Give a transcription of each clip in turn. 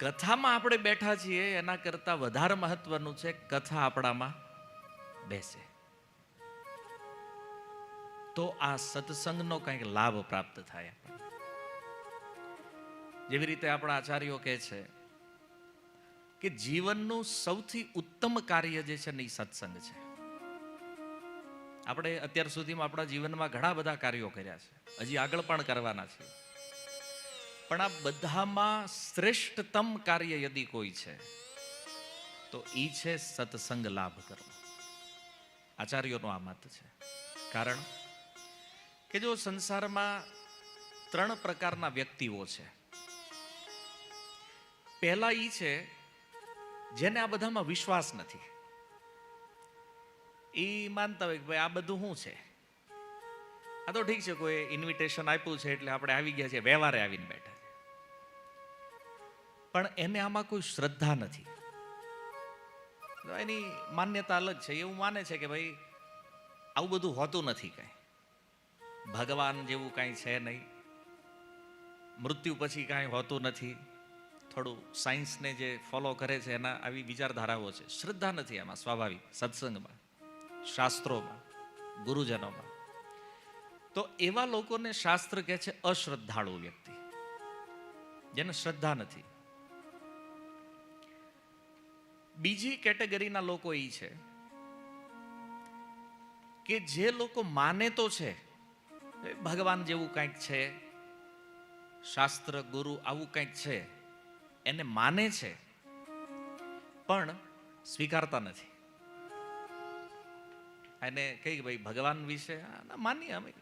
કથામાં આપણે બેઠા છીએ, એના કરતાં વધારે મહત્વનું છે કથા આપણામાં બેસે. તો આ સત્સંગનો કંઈક લાભ પ્રાપ્ત થાય જેવી રીતે આપણા આચાર્યો કહે છે કે જીવનનું સૌથી ઉત્તમ કાર્ય જે છે ને એ સત્સંગ છે. આપણે અત્યાર સુધીમાં આપણા જીવનમાં ઘણા બધા કાર્યો કર્યા છે. હજી આગળ પણ કરવાના છે પણ આ બધામાં શ્રેષ્ઠતમ કાર્ય યદિ કોઈ છે, તો એ છે સત્સંગ લાભ કરવો. આચાર્યોનો આ મત છે. કારણ કે જો સંસારમાં ત્રણ પ્રકારના વ્યક્તિઓ છે, પહેલા એ છે જેને આ બધામાં વિશ્વાસ નથી. એ માનતા હોય કે ભાઈ આ બધું શું છે? આ તો ઠીક છે, કોઈ ઇન્વિટેશન આપ્યું છે એટલે આપણે આવી ગયા છે વ્યવહારે આવીને બેઠા. પણ એને આમાં કોઈ શ્રદ્ધા નથી. એની માન્યતા અલગ છે. એવું માને છે કે ભાઈ, આવું બધું હોતું નથી કાંઈ. ભગવાન જેવું કાંઈ છે નહીં. મૃત્યુ પછી કાંઈ હોતું નથી. થોડું સાયન્સને જે ફોલો કરે છે એના આવી વિચારધારાઓ છે. શ્રદ્ધા નથી એમાં સ્વાભાવિક, સત્સંગમાં, શાસ્ત્રોમાં, ગુરુજનોમાં. તો એવા લોકોને શાસ્ત્ર કહે છે અશ્રદ્ધાળુ વ્યક્તિ. જેને શ્રદ્ધા નથી. બીજી કેટેગરીના લોકો એ છે કે જે લોકો માને તો છે ભગવાન જેવું કંઈક છે, શાસ્ત્ર, ગુરુ આવું કંઈક છે, એને માને છે, પણ સ્વીકારતા નથી. એને કહી ભાઈ, ભગવાન વિશે માનીએ અમે.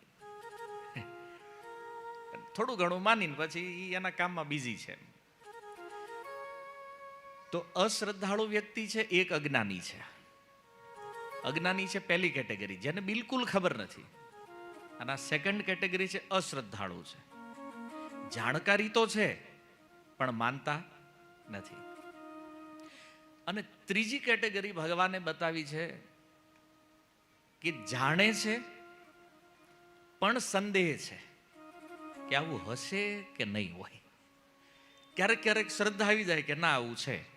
થોડું ઘણું માનીને પછી એના કામમાં બિઝી છે. તો અશ્રદ્ધાળુ વ્યક્તિ છે, એક અજ્ઞાની છે. અજ્ઞાની છે પહેલી કેટેગરી, જેને બિલકુલ ખબર નથી. અને સેકન્ડ કેટેગરી છે અશ્રદ્ધાળુ છે. જાણકારી તો છે, પણ માનતા નથી. અને ત્રીજી કેટેગરી ભગવાને બતાવી છે કે જાણે છે, પણ સંદેહ છે કે આવું હશે કે નહીં હોય. ક્યારેક ક્યારેક શ્રદ્ધા આવી જાય કે ના, આવું છે.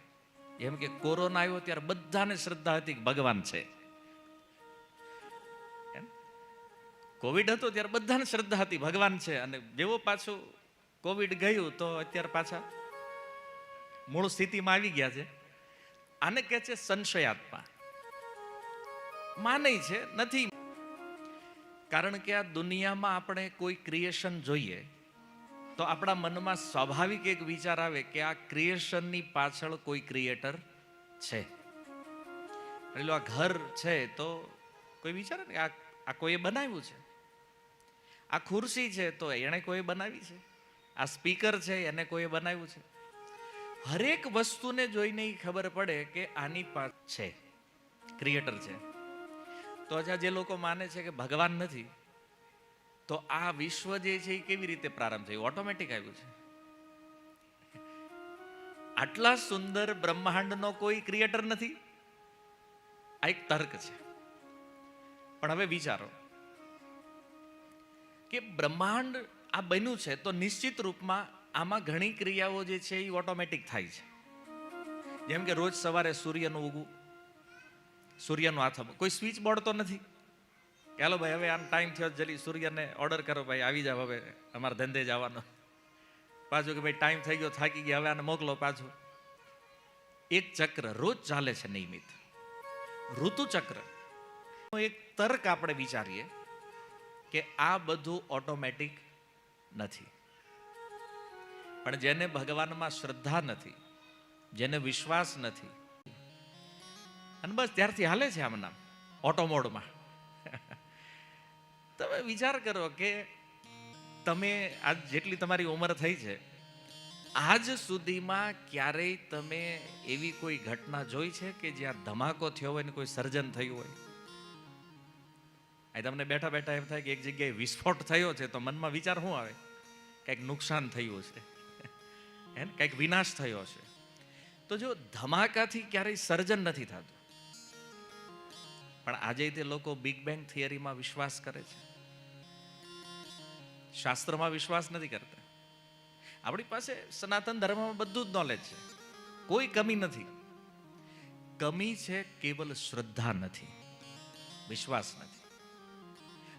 જેમ કે કોરોના આવ્યો ત્યારે બધાને શ્રદ્ધા હતી કે ભગવાન છે. કોવિડ હતો ત્યારે બધાને શ્રદ્ધા હતી, ભગવાન છે. અને જેવો પાછું કોવિડ ગયું તો અત્યારે પાછા મૂળ સ્થિતિમાં આવી ગયા છે. આને કહે છે સંશયાત્મા માને છે, નથી. કારણ કે આ દુનિયામાં આપણે કોઈ ક્રિએશન જોઈએ. તો આપણા મનમાં સ્વાભાવિક એક વિચાર આવે કે આ ક્રિએશનની પાછળ કોઈ ક્રિએટર છે. એટલે આ ઘર છે તો કોઈ વિચારે ને આ આ કોઈએ બનાવ્યું છે? આ ખુરશી છે તો એણે કોઈ બનાવી છે? આ સ્પીકર છે એને કોઈએ બનાવ્યું છે? હરેક વસ્તુને જોઈને એ ખબર પડે કે આની પાસે છે ક્રિએટર છે. તો આજે જે લોકો માને છે કે ભગવાન નથી તો આ વિશ્વ જે છે એ કેવી રીતે પ્રારંભ થયું? ઓટોમેટિક આવ્યું છે. આટલા સુંદર બ્રહ્માંડનો કોઈ ક્રિએટર નથી. આ એક તર્ક છે. પણ હવે વિચારો કે બ્રહ્માંડ આ બન્યું છે તો નિશ્ચિત રૂપમાં આમાં ઘણી ક્રિયાઓ જે છે એ ઓટોમેટિક થાય છે. જેમ કે રોજ સવારે સૂર્યનું ઉગવું, સૂર્યનું આથમ કોઈ સ્વિચ બોર્ડ તો નથી. કે હાલો ભાઈ, હવે આમ ટાઈમ થયો જલ્દી સૂર્યને ઓર્ડર કરો ભાઈ, આવી જાવ હવે અમારે ધંધે જવાનો. પાછું કે ભાઈ ટાઈમ થઈ ગયો, થાકી ગયા, હવે આને મોકલો પાછું. એક ચક્ર રોજ ચાલે છે નિયમિત. ઋતુચક્ર એક તર્ક આપણે વિચારીએ કે આ બધું ઓટોમેટિક નથી. પણ જેને ભગવાનમાં શ્રદ્ધા નથી, જેને વિશ્વાસ નથી, અને બસ ત્યારથી હાલે છે આમના ઓટો મોડમાં તમે વિચાર કરો કે તમે આજ જેટલી તમારી ઉંમર થઈ છે, આજ સુધીમાં ક્યારેય તમે એવી કોઈ ઘટના જોઈ છે કે જ્યાં ધમાકો થયો હોય ને કોઈ સર્જન થયું હોય? અહીં તમને બેઠા બેઠા એમ થાય કે એક જગ્યાએ વિસ્ફોટ થયો છે તો મનમાં વિચાર શું આવે? કંઈક નુકસાન થયું છે હે? કંઈક વિનાશ થયો છે તો જો ધમાકાથી ક્યારેય સર્જન નથી થતું પણ આજે તે લોકો બિગ બેંગ થિયરીમાં વિશ્વાસ કરે છે. શાસ્ત્રમાં વિશ્વાસ નથી કરતા. આપણી પાસે સનાતન ધર્મમાં બધું જ નોલેજ છે. કોઈ કમી નથી. કમી છે કેવલ શ્રદ્ધા નથી. વિશ્વાસ નથી.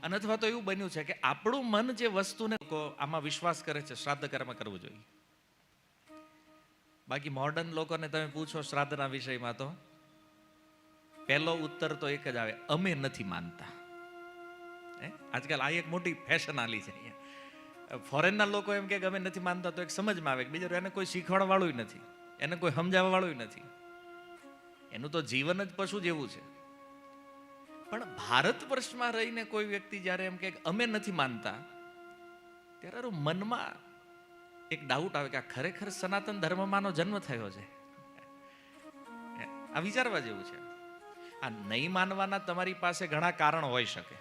અને અથવા તો એવું બન્યું છે કે આપણું મન જે વસ્તુને આમાં વિશ્વાસ કરે છે, શ્રાદ્ધ કર્મ કરવું જોઈએ. બાકી મોડર્ન લોકોને તમે પૂછો શ્રાદ્ધના વિષયમાં તો પહેલો ઉત્તર તો એક જ આવે, અમે નથી માનતા? આજકાલ આ એક મોટી ફેશન આલી છે અહીંયા. ફોરેનના લોકો એમ કે અમે નથી માનતા તો એક સમજમાં આવે કે બીજું એને કોઈ શીખવાડવાળું નથી, એને કોઈ સમજાવવા વાળું નથી. એનું તો જીવન જ પશુ જેવું છે. પણ ભારત વર્ષમાં રહીને કોઈ વ્યક્તિ જ્યારે એમ કે અમે નથી માનતા, ત્યારે મનમાં એક ડાઉટ આવે કે આ ખરેખર સનાતન ધર્મમાંનો જન્મ થયો છે. આ વિચારવા જેવું છે. આ નહીં માનવાના તમારી પાસે ઘણા કારણ હોઈ શકે.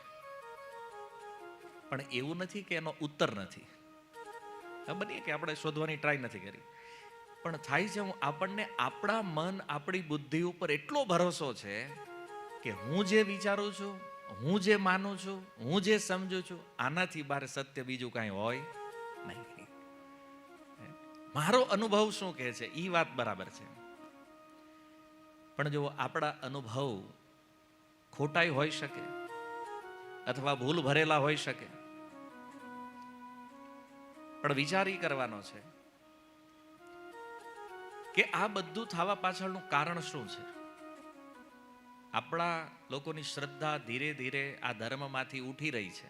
પણ એવું નથી કે એનો ઉત્તર નથી. ખબર નહીં કે આપણે શોધવાની ટ્રાય નથી કરી. પણ થાય છે હું આપણને આપણા મન, આપણી બુદ્ધિ ઉપર એટલો ભરોસો છે કે હું જે વિચારું છું, હું જે માનું છું, હું જે સમજુ છું, આનાથી બહાર સત્ય બીજું કાંઈ હોય નહીં. મારો અનુભવ શું કહે છે? એ વાત બરાબર છે. પણ જો આપણા અનુભવ ખોટાઈ હોઈ શકે અથવા ભૂલ ભરેલા હોઈ શકે, પણ વિચાર એ કરવાનો છે કે આ બધું થવા પાછળનું કારણ શું છે? આપણા લોકોની શ્રદ્ધા ધીરે ધીરે આ ધર્મમાંથી ઉઠી રહી છે.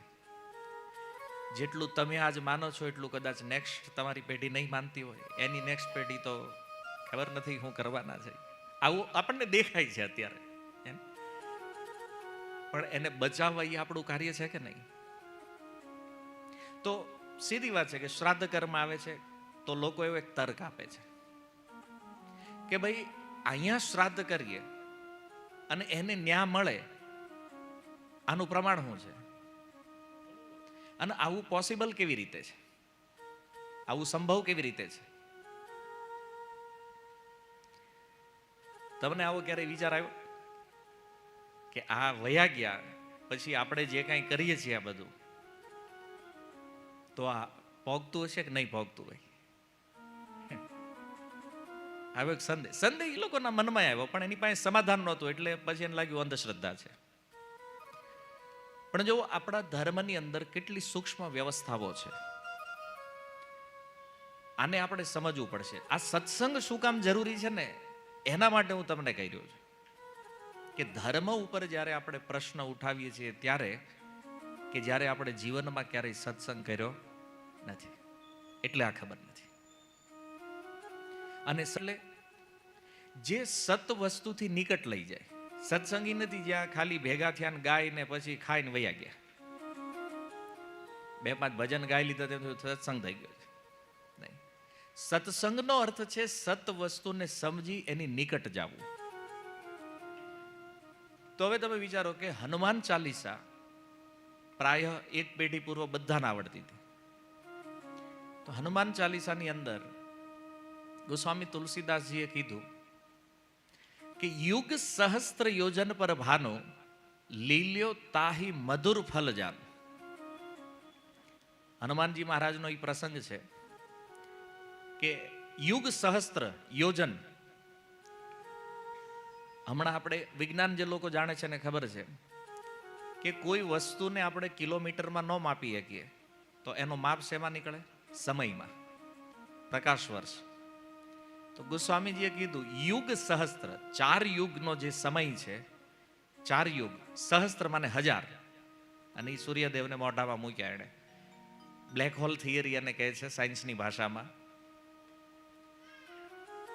જેટલું તમે આજ માનો છો એટલું કદાચ નેક્સ્ટ તમારી પેઢી નહીં માનતી હોય. એની નેક્સ્ટ પેઢી તો ખબર નથી હું કરવાના છે. આવું આપણને દેખાય છે અત્યારે, એમ? પણ એને બચાવવા એ આપણું કાર્ય છે કે નહીં? તો સીધી વાત છે કે શ્રાદ્ધ કર્મ આવે છે, તો લોકો એવો એક તર્ક આપે છે કે ભાઈ અહીંયા શ્રાદ્ધ કરીએ અને એને ન્યા મળે, આનું પ્રમાણ શું છે? અને આવું પોસિબલ કેવી રીતે છે? આવું સંભવ કેવી રીતે છે? તમને આવો ક્યારે વિચાર આવ્યો? કે આ વયા ગયા, પછી આપણે જે કાંઈ કરીએ છીએ આ બધું, તો આ પોગતું હશે કે નહીં પોગતું હોય? આવ્યો સંદેહ સંદેહ એ લોકોના મનમાં આવ્યો, પણ એની પાસે સમાધાન નહોતું, એટલે પછી એને લાગ્યું અંધશ્રદ્ધા છે. પણ જો આપણા ધર્મની અંદર કેટલી સૂક્ષ્મ વ્યવસ્થાઓ છે, આને આપણે સમજવું પડશે. આ સત્સંગ શું કામ જરૂરી છે ને? એના માટે હું તમને કહી રહ્યો છું કે ધર્મ ઉપર જ્યારે આપણે પ્રશ્ન ઉઠાવીએ છીએ ત્યારે કે જ્યારે આપણે જીવનમાં ક્યારેય સત્સંગ કર્યો નથી. એટલે આ ખબર નથી. અને એટલે જે સત વસ્તુથી નિકટ લઈ જાય, સત્સંગી નથી જ્યાં ખાલી ભેગા થયા ગાય ને પછી ખાઈને વયા ગયા. બે પાંચ ભજન ગાઈ લીધા તેમ સત્સંગ થઈ ગયો છે. સત્સંગનો અર્થ છે સત વસ્તુને સમજી એની નિકટ જવું. તો હવે તમે વિચારો કે હનુમાન ચાલીસા પ્રાય એક પેઢી પૂર્વ બધાને આવડતી હતી. તો હનુમાન ચાલીસાની અંદર ગોસ્વામી તુલસીદાસજીએ કીધું કે યુગ સહસ્ત્ર યોજન પર ભાનો લીલ્યો તાહી મધુર ફલ જાન. હનુમાનજી મહારાજનો એ પ્રસંગ છે. કે યુગ સહસ્ત્ર, યોજન. હમણાં આપણે વિજ્ઞાન જે લોકો જાણે છે ને ખબર છે કે કોઈ વસ્તુને આપણે કિલોમીટરમાં ન માપી શકીએ, તો એનો માપ શેમાં નીકળે? સમયમાં. પ્રકાશ વર્ષ. તો ગોસ્વામીજીએ કીધું, યુગ સહસ્ત્ર, ચાર યુગનો જે સમય છે, ચાર યુગ સહસ્ત્ર માને હજાર. અને એ સૂર્યદેવને મોઢામાં મૂક્યા એણે. બ્લેક હોલ થિયરી એને કહે છે સાયન્સની ભાષામાં.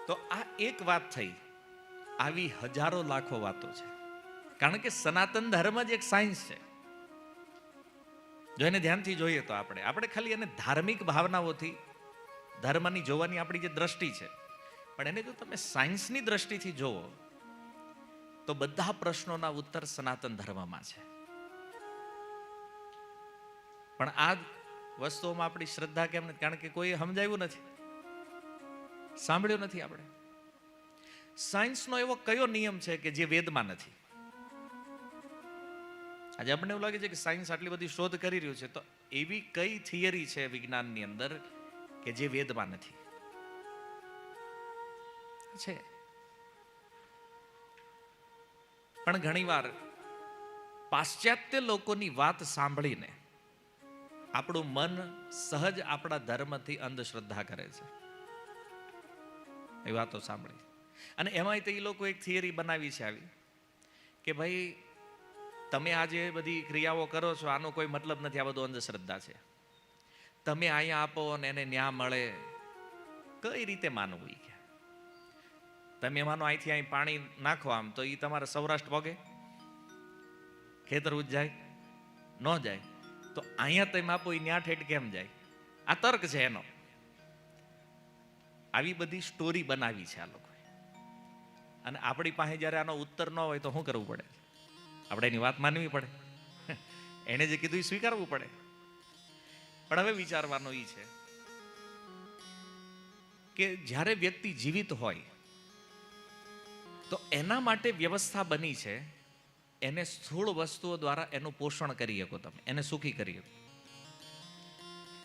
તો આ એક વાત થઈ. આવી હજારો લાખો વાતો છે. કારણ કે સનાતન ધર્મ જ એક સાયન્સ છે. જો એને ધ્યાનથી જોઈએ તો આપણે આપણે ખાલી એને ધાર્મિક ભાવનાઓથી, ધર્મની જોવાની આપણી જે દ્રષ્ટિ છે. પણ એને જો તમે સાયન્સની દ્રષ્ટિથી જોવો, તો બધા પ્રશ્નોના ઉત્તર સનાતન ધર્મમાં છે. પણ આ વસ્તુઓમાં આપણી શ્રદ્ધા કેમ કારણ કે કોઈ સમજાવ્યું નથી. સાંભળ્યું નથી આપણે? સાયન્સનો એવો કયો નિયમ છે કે જે વેદમાં નથી? આજે આપણને એવું લાગે છે કે સાયન્સ આટલી બધી શોધ કરી રહ્યું છે, તો એવી કઈ થિયરી છે વિજ્ઞાનની અંદર કે જે વેદમાં નથી? છે. પણ ઘણીવાર પાશ્ચાત્ય લોકોની વાત સાંભળીને આપણું મન સહજ આપણા ધર્મથી અંધશ્રદ્ધા કરે છે. એ વાતો સાંભળી. અને એમાંય તો એ લોકો એક થિયરી બનાવી છે આવી, કે ભાઈ, તમે આ જે બધી ક્રિયાઓ કરો છો, આનો કોઈ મતલબ નથી, આ બધું અંધશ્રદ્ધા છે. તમે અહીંયા આપો અને એને ન્યા મળે. કઈ રીતે માનવું કે? તમે માનો અહીંથી અહીં પાણી નાખો આમ, તો એ તમારે સૌરાષ્ટ્ર પગે ખેતર ઉજ જાય ન જાય. તો અહીંયા તમે આપો એ ન્યા ઠેઠ કેમ જાય? આ તર્ક છે એનો. આવી બધી સ્ટોરી બનાવી છે આ લોકોએ. અને આપણી પાસે જ્યારે આનો ઉત્તર ન હોય તો શું કરવું પડે? આપણે એની વાત માનવી પડે. એણે જે કીધું એ સ્વીકારવું પડે. પણ હવે વિચારવાનું એ છે કે જ્યારે વ્યક્તિ જીવિત હોય, તો એના માટે વ્યવસ્થા બની છે, એને સ્થૂળ વસ્તુઓ દ્વારા એનું પોષણ કરી શકો તમે, એને સુખી કરી શકો.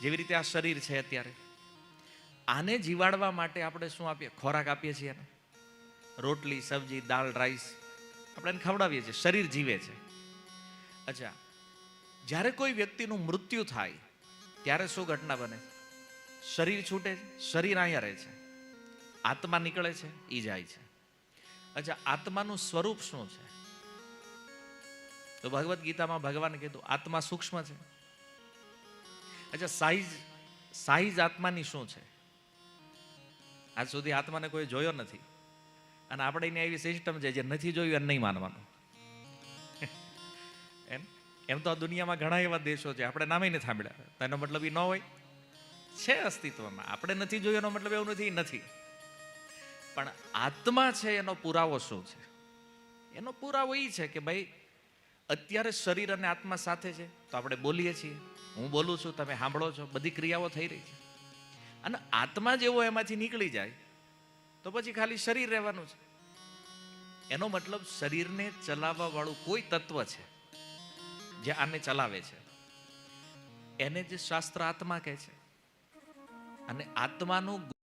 જેવી રીતે આ શરીર છે અત્યારે. આને જીવાડવા માટે આપણે શું આપીએ? ખોરાક આપીએ છીએ એને? રોટલી, સબ્જી, દાળ, રાઈસ. આપણે એને ખવડાવીએ છીએ. શરીર જીવે છે. અચ્છા, જ્યારે કોઈ વ્યક્તિનું મૃત્યુ થાય, ત્યારે શું ઘટના બને? શરીર છૂટે છે. શરીર અહીંયા રહે છે. આત્મા નીકળે છે. એ જાય છે. અચ્છા, આત્માનું સ્વરૂપ શું છે? તો ભગવદ્ ગીતામાં ભગવાને કીધું, આત્મા સૂક્ષ્મ છે. અચ્છા, સાઈઝ સાઈઝ આત્માની શું છે? આજ સુધી આત્માને કોઈ જોયો નથી. અને આપણે એની એવી સિસ્ટમ છે જે નથી જોયું એને નહીં માનવાનું. એમ? એમ તો આ દુનિયામાં ઘણા એવા દેશો છે, આપણે નામે નથી સાંભળ્યા. તો એનો મતલબ એ ન હોય? છે અસ્તિત્વમાં. આપણે નથી જોયું એનો મતલબ એવું નથી નથી. પણ આત્મા છે એનો પુરાવો શું છે? એનો પુરાવો એ છે કે ભાઈ, અત્યારે શરીર અને આત્મા સાથે છે, તો આપણે બોલીએ છીએ. હું બોલું છું, તમે સાંભળો છો, બધી ક્રિયાઓ થઈ રહી છે. અને આત્મા જેવો એમાંથી નીકળી જાય, તો પછી ખાલી શરીર રહેવાનું છે. એનો મતલબ શરીરને ચલાવવા વાળું કોઈ તત્વ છે, જે આને ચલાવે છે. એને જે શાસ્ત્ર આત્મા કહે છે. અને આત્માનું